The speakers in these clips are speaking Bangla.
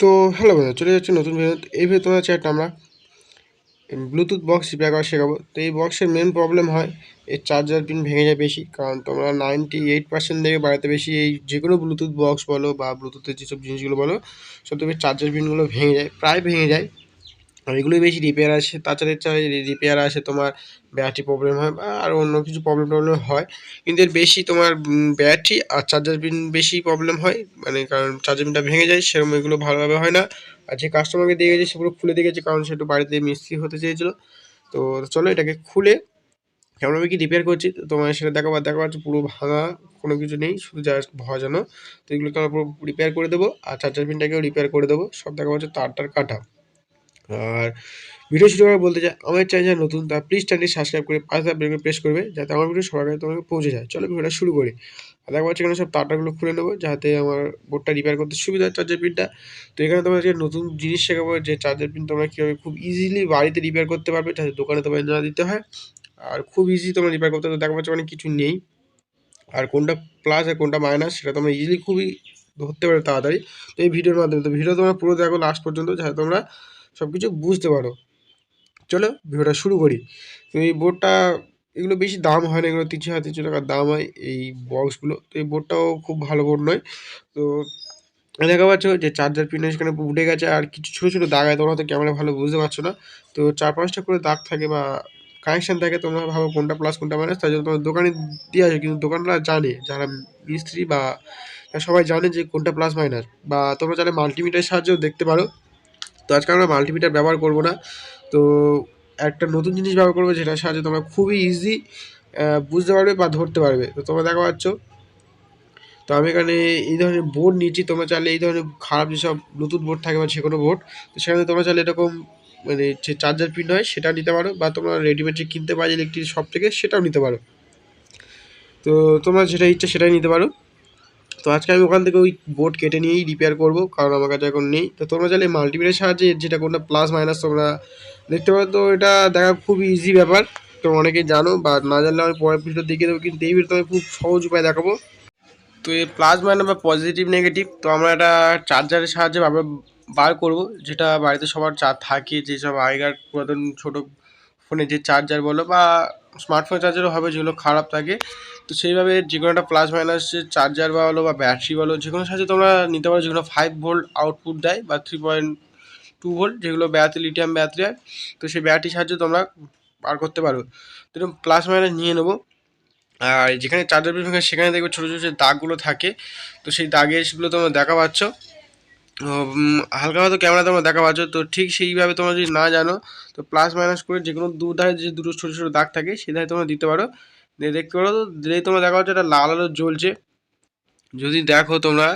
তো হ্যালো বন্ধু চলে যাচ্ছে নতুন ভিডিও এই ভিডিও তোমার একটা আমরা ব্লুটুথ বক্স রিপেয়ার করা শেখাবো। তো এই বক্সের মেন প্রবলেম হয় এর চার্জার পিন ভেঙে যায় বেশি। কারণ তোমরা নাইনটি এইট পার্সেন্ট থেকে বাড়াতে বেশি এই যে কোনো ব্লুটুথ বক্স বলো বা ব্লুটুথের যেসব জিনিসগুলো বলো, সব থেকে চার্জার পিনগুলো ভেঙে যায়, প্রায় ভেঙে যায়। আর এগুলোই বেশি রিপেয়ার আসে। তাছাড়া রিপেয়ার আসে তোমার ব্যাটারি প্রবলেম হয় বা আর অন্য কিছু প্রবলেম টবলেম হয়। কিন্তু এর বেশি তোমার ব্যাটারি আর চার্জার পিন বেশি প্রবলেম হয়। মানে কারণ চার্জার পিনটা ভেঙে যায়, সেরকম এগুলো ভালোভাবে হয় না। আর যে কাস্টমারকে দিয়ে গেছে সেগুলো খুলে দিয়ে গেছে কারণ সে একটু বাড়িতে মিস্ত্রি হতে চেয়েছিলো। তো চলো এটাকে খুলে কেমনভাবে কি রিপেয়ার করছি, তো তোমার সেটা দেখাবো। আর দেখা যাচ্ছে পুরো ভাঙা কোনো কিছু নেই, শুধু জাস্ট ভজানো। তো এগুলোকে আমরা পুরো রিপেয়ার করে দেবো। আর চার্জার পিনটাকেও রিপেয়ার করে দেবো। সব দেখা যাচ্ছে তারটার কাটা। আর ভিডিও শুরু করে বলতে চাই আমার চ্যানেল নতুন তা প্লিজ চ্যানেলটি সাবস্ক্রাইব করে পাশে বেল প্রেস করবে, যাতে আমার ভিডিও সবার আগে তোমাকে পৌঁছে যায়। চলো ভিডিওটা শুরু করি। আর হচ্ছে এখানে সব তারটাগুলো খুলে নেব, যাতে আমার বোর্ডটা রিপেয়ার করতে সুবিধা হয় চার্জার পিনটা তো এখানে তোমার যে নতুন জিনিস শেখাবো, যে চার্জার পিন তোমরা কীভাবে খুব ইজিলি বাড়িতে রিপেয়ার করতে পারবে, যাতে দোকানে তোমায় না দিতে হয়। আর খুব ইজি তোমরা রিপেয়ার করতে দেখা পাচ্ছ অনেক কিছু নেই। আর কোনটা প্লাস আর কোনটা মাইনাস সেটা তোমরা ইজিলি খুবই ধরতে পারো তাড়াতাড়ি। তো এই ভিডিওর মাধ্যমে, তো ভিডিও তোমরা পুরো দেখো লাস্ট পর্যন্ত, যাতে তোমরা সব কিছু বুঝতে পারো। চলো ভিডিওটা শুরু করি। তো এই বোর্ডটা এগুলো বেশি দাম হয় না, এগুলো তিনশো সাড়ে তিনশো টাকার দাম হয় এই বক্সগুলো তো এই বোর্ডটাও খুব ভালো বোর্ড নয়। তো দেখা পাচ্ছ যে চার্জার পিন সেখানে উঠে গেছে আর কিছু ছোটো ছোটো দাগ হয় তোমরা হয়তো ক্যামেরা ভালো বুঝতে পারছ না। তো চার পাঁচটা করে দাগ থাকে বা কানেকশান থাকে, তোমরা ভাবো কোনটা প্লাস কোনটা মাইনাস তাই জন্য তোমার দোকানে দিয়ে আসে কিন্তু দোকানরা জানে, যারা মিস্ত্রি বা সবাই জানে যে কোনটা প্লাস মাইনাস বা তোমরা চাইলে মাল্টিমিটারের সাহায্যেও দেখতে পারো তো আজকে আমরা মাল্টিমিটার ব্যবহার করব না। তো একটা নতুন জিনিস ব্যবহার করব যেটার সাহায্যে তোমরা খুবই ইজি বুঝতে পারবে বা ধরতে পারবে। তো তোমরা দেখা পাচ্ছ? তো আমি এখানে এই ধরনের বোর্ড নিয়েছি তোমরা চাইলে এই ধরনের খারাপ যেসব ব্লুটুথ বোর্ড থাকে বা যে কোনো বোর্ড তো সেখানে তোমরা চাইলে এরকম মানে যে চার্জার পিন হয় সেটা নিতে পারো বা তোমরা রেডিমেড যে কিনতে পারো ইলেকট্রিক শপ থেকে সেটাও নিতে পারো। তো তোমরা যেটা ইচ্ছা সেটাই নিতে পারো। তো আজকে আমি ওখান থেকে ওই বোর্ড কেটে নিয়েই রিপেয়ার করব, কারণ আমার কাছে এখন নেই। তো তোমরা চাইলে মাল্টিমিটারের সাহায্যে যেটা কোনটা প্লাস মাইনাস তোমরা দেখতে পারো। তো এটা দেখা খুব ইজি ব্যাপার, তোমরা অনেকেই জানো বা না জানলে আমি পরের ভিডিও দেখিয়ে দেবো। কিন্তু এই ভিডিও আমি খুব সহজ উপায় দেখাবো। তো এই প্লাস মাইনাস বা পজিটিভ নেগেটিভ তো আমরা এটা চার্জারের সাহায্যে বার করব, যেটা বাড়িতে সবার চা থাকে, যেসব আগেকার পুরাতন ছোটো ফোনে যে চার্জার বলো বা স্মার্টফোন চার্জারও হবে যেগুলো খারাপ থাকে। তো সেইভাবে যে কোনো একটা প্লাস মাইনাস চার্জার বলো বা ব্যাটারি বলো, যে কোনো সাহায্যে তোমরা নিতে পারো, যেগুলো ফাইভ ভোল্ট আউটপুট দেয় বা থ্রি পয়েন্ট টু ভোল্ট যেগুলো ব্যাটারি লিথিয়াম ব্যাটারি হয়। তো সেই ব্যাটারির সাহায্যে তোমরা বার করতে পারো। তো এরকম প্লাস মাইনাস নিয়ে নেব। আর যেখানে চার্জার পিন সেখানে দেখবে ছোটো ছোটো যে দাগগুলো থাকে, তো সেই দাগে সেগুলো তোমরা দেখা পাচ্ছ। হালকা হয়তো ক্যামেরা তোমরা দেখা পাচ্ছ, তো ঠিক সেইভাবে তোমরা যদি না জানো, তো প্লাস মাইনাস করে যে কোনো দু ধারে যে দুটো ছোটো ছোটো দাগ থাকে সেই ধারে তোমরা দিতে পারো। দিয়ে দেখতে পারো তো দিলেই তোমরা দেখা পাচ্ছ এটা লাল আলো জ্বলছে। যদি দেখো তোমরা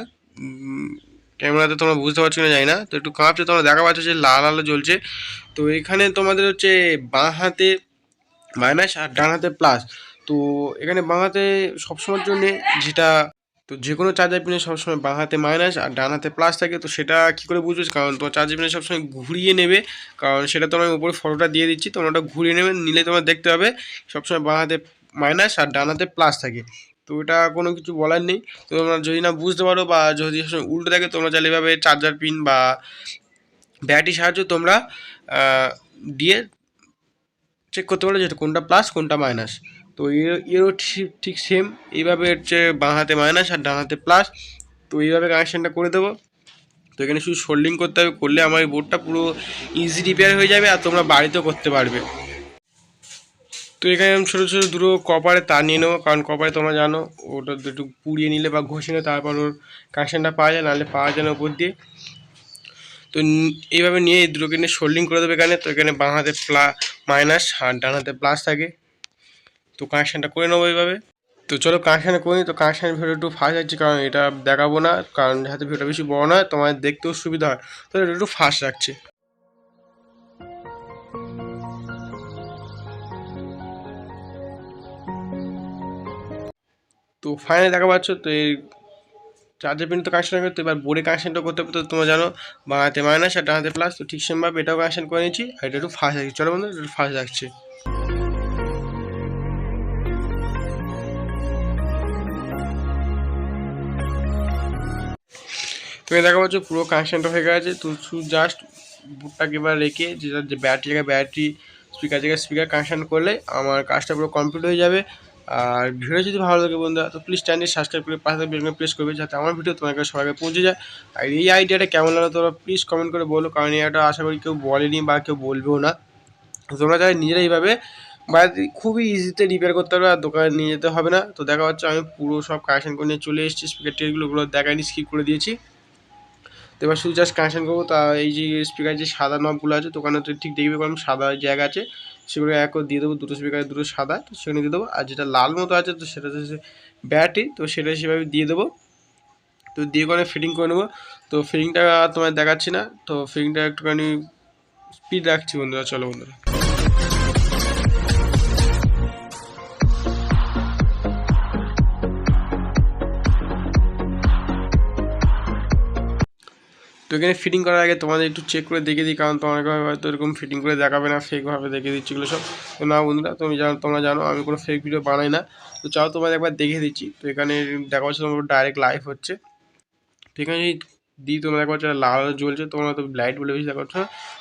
ক্যামেরাতে তোমরা বুঝতে পারছ না যাই না, তো একটু কাঁপছে, তোমরা দেখা পাচ্ছ যে লাল আলো জ্বলছে। তো এখানে তোমাদের হচ্ছে বাঁ হাতে মাইনাস আর ডান হাতে প্লাস তো এখানে বাঁ হাতে সবসময়ের জন্যে যেটা তো যে কোনো চার্জার পিনে সবসময় বাঁ হাতে মাইনাস আর ডান হাতে প্লাস থাকে, তো সেটা কী করে বুঝবে? কারণ তোমার চার্জার পিনে সবসময় ঘুরিয়ে নেবে, কারণ সেটা তোমার উপরে ফটোটা দিয়ে দিচ্ছি, তোমরা ওটা ঘুরিয়ে নেবে, নিলে তোমার দেখতে হবে সবসময় বাঁ হাতে মাইনাস আর ডান হাতে প্লাস থাকে। তো এটা কোনো কিছু বলার নেই। তোমরা যদি না বুঝতে পারো বা যদি উল্টো থাকে, তোমরা চাইলে এভাবে চার্জার পিন বা ব্যাটারির সাহায্য তোমরা দিয়ে চেক করতে পারো যেটা কোনটা প্লাস কোনটা মাইনাস তো এর এরও ঠিক সেম এইভাবে হচ্ছে বাঁ হাতে মাইনাস আর ডান হাতে প্লাস তো এইভাবে কানেকশানটা করে দেবো। তো এখানে শুধু সোল্ডিং করতে হবে, করলে আমার এই বোর্ডটা পুরো ইজি রিপেয়ার হয়ে যাবে আর তোমরা বাড়িতেও করতে পারবে। তো এখানে আমি ছোটো ছোটো দুটো কপারে তার নিয়ে নেব, কারণ কপারে তোমরা জানো, ওটা একটু পুড়িয়ে নিলে বা ঘষে নিলে তারপর ওর কানেকশানটা পাওয়া যায়, নাহলে পাওয়া যায় না ওপর দিয়ে। তো এইভাবে নিয়ে এই দুটোকে নিয়ে সোল্ডিং করে দেবে এখানে। তো এখানে বাঁ হাতে প্লা মাইনাস আর ডান হাতে প্লাস থাকে। তো কানেকশানটা করে নেব এইভাবে। তো চলো কানেকশান করে নিই। তো কানেকশানের ভিডিও একটু ফাস্ট যাচ্ছে, কারণ এটা দেখাবো না, কারণ যাতে ভিডিওটা বেশি বড় নয়, তোমার দেখতেও সুবিধা হয়। তো এটা একটু ফাস্ট রাখছে তো ফাইনালি দেখা পাচ্ছ, তো এই চার্জার পিন তো কানেকশন করতে, এবার বোর্ডে কানেকশনটা করতে তো তোমরা জানো বাঁ হাতে মাইনাস আর ডান হাতে প্লাস তো ঠিক সেমভাবে এটাও কানেকশন করে নিচ্ছি, আর এটা একটু ফাস্ট রাখছি চলো বন্ধু একটু ফাস্ট রাখছি তুমি দেখা পাচ্ছ পুরো কানেকশানটা হয়ে গেছে, তো জাস্ট বুটটাকে এবার রেখে যেটা যে ব্যাটারি জায়গায় ব্যাটারি স্পিকার জায়গায় স্পিকার কানেকশান করলে আমার কাজটা পুরো কমপ্লিট হয়ে যাবে। আর ভিডিও যদি ভালো লাগে বন্ধুরা, তো প্লিজ চ্যানেল সাবস্ক্রাইব করে পাশে বেলকে প্রেস করবে যাতে আমার ভিডিও তোমার কাছে সবাইকে পৌঁছে যায়। আর এই আইডিয়াটা কেমন লাগল তোমরা প্লিজ কমেন্ট করে বলো, কারণ এটা আশা করি কেউ বলেনি বা কেউ বলবেও না। তোমরা চাই নিজেরা এইভাবে বাড়িতে খুবই ইজিতে রিপেয়ার করতে পারবে আর দোকানে নিয়ে যেতে হবে না। তো দেখা হচ্ছে, আমি পুরো সব কানেকশান করে নিয়ে চলে এসেছি স্পিকার টেরগুলো ওগুলো দেখায়নি স্কিপ করে দিয়েছি। এবার শুধু জাস্ট কানেকশান করব, তা এই যে স্পিকার যে সাদা নবগুলো আছে, দোকানে তো ঠিক দেখবে কারণ সাদা জায়গা আছে। সেগুলো এক দিয়ে দেবো, দুটো স্পিকারে দুটো সাদা, তো সেখানে দিয়ে দেবো। আর যেটা লাল মতো আছে, তো সেটা হচ্ছে ব্যাটারি তো সেটা সেভাবে দিয়ে দেবো। তো দিয়ে করে ফিটিং করে নেব। তো ফিটিংটা তোমায় দেখাচ্ছি না, তো ফিটিংটা একটুখানি স্পিড রাখছি বন্ধুরা, চলো বন্ধুরা। এখানে ফিটিং করার আগে তোমাদের একটু চেক করে দেখে দিই, কারণ তোমাকে হয়তো এরকম ফিটিং করে দেখাবে না ফেকভাবে দেখে দিচ্ছি এগুলো সব। তো না বন্ধুরা, তুমি জানো, তোমরা জানো, আমি কোনো ফেক ভিডিও বানাই না। তো চাও তোমাদের একবার দেখে দিচ্ছি। তো এখানে দেখা যাচ্ছে তোমার ডাইরেক্ট লাইভ হচ্ছে। তো এখানে দিই তোমরা দেখা লাল আলো জ্বলছে, তোমরা তো লাইট বলে বেশি দেখা পাচ্ছ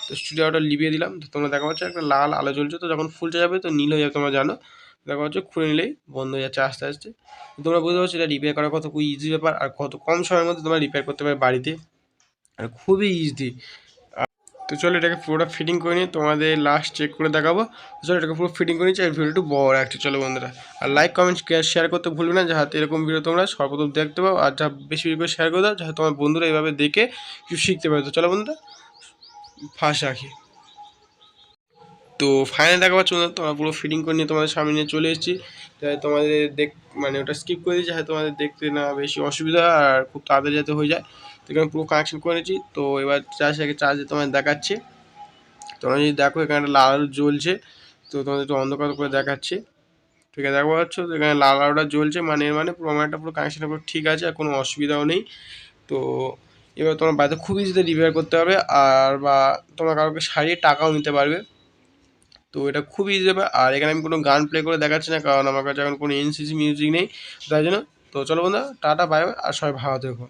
তো স্টুডিওটা লিভিয়ে দিলাম, তো তোমরা দেখা পাচ্ছ একটা লাল আলো জ্বলছে, তো যখন ফুলতে যাবে তো নীল হয়ে যাবে, তোমরা জানো। দেখা পাচ্ছ খুলে নিলেই বন্ধ হয়ে যাচ্ছে, আস্তে আস্তে। তোমরা বুঝতে পারছ এটা রিপেয়ার করা কত খুব ইজি ব্যাপার, আর কত কম সময়ের মধ্যে তোমরা রিপেয়ার করতে পারবে বাড়িতে। আর খুবই ইজি তো চলো এটাকে পুরোটা ফিটিং করে নিয়ে তোমাদের লাস্ট চেক করে দেখাবো। চলো এটাকে পুরো ফিটিং করে নিচ্ছি, আর ভিডিওটা বড় রাখছি চলো বন্ধুরা, আর লাইক কমেন্ট শেয়ার করতে ভুলবে না, যাতে এরকম ভিডিও তোমরা সর্বপ্রথম দেখতে পাও, আর যা বেশি বেশি করে শেয়ার করে দাও, যাতে তোমার বন্ধুরা এইভাবে দেখে কিছু শিখতে পারে। তো চলো বন্ধুরা ফার্স্ট রাখি। তো ফাইনাল দেখা পাচ্ছ না তোমরা পুরো ফিটিং করে নিয়ে তোমাদের সামনে চলে এসেছি। তাই তোমাদের দেখ মানে ওটা স্কিপ করে দিয়েছি যাতে তোমাদের দেখতে না বেশি অসুবিধা আর খুব তাড়াতাড়ি যাতে হয়ে যায়। তো এখানে পুরো কানেকশন করে নিয়েছি তো এবার চার্জ আগে চার্জে তোমাদের দেখাচ্ছে। তোমরা যদি দেখো, এখানে লাল আলো জ্বলছে, তো তোমাদের একটু অন্ধকার করে দেখাচ্ছে। ঠিক আছে দেখো পাচ্ছ? এখানে লাল আলোটা জ্বলছে মানে মানে পুরো আমার একটা পুরো কানেকশানটা পুরো ঠিক আছে, আর কোনো অসুবিধাও নেই। তো এবার তোমার বাড়িতে খুব ইজিতে রিপেয়ার করতে হবে, আর বা তোমরা কাউকে সারিয়ে টাকাও নিতে পারবে। তো এটা খুব ইজি হবে, আর এখানে আমি কোনো গান প্লে করে দেখাচ্ছি না, কারণ আমার কাছে এখন কোনো এনসিসি মিউজিক নেই, তাই জন্য। তো চলো বন্ধুরা, টাটা বাই আর সবাই ভালো থেকো।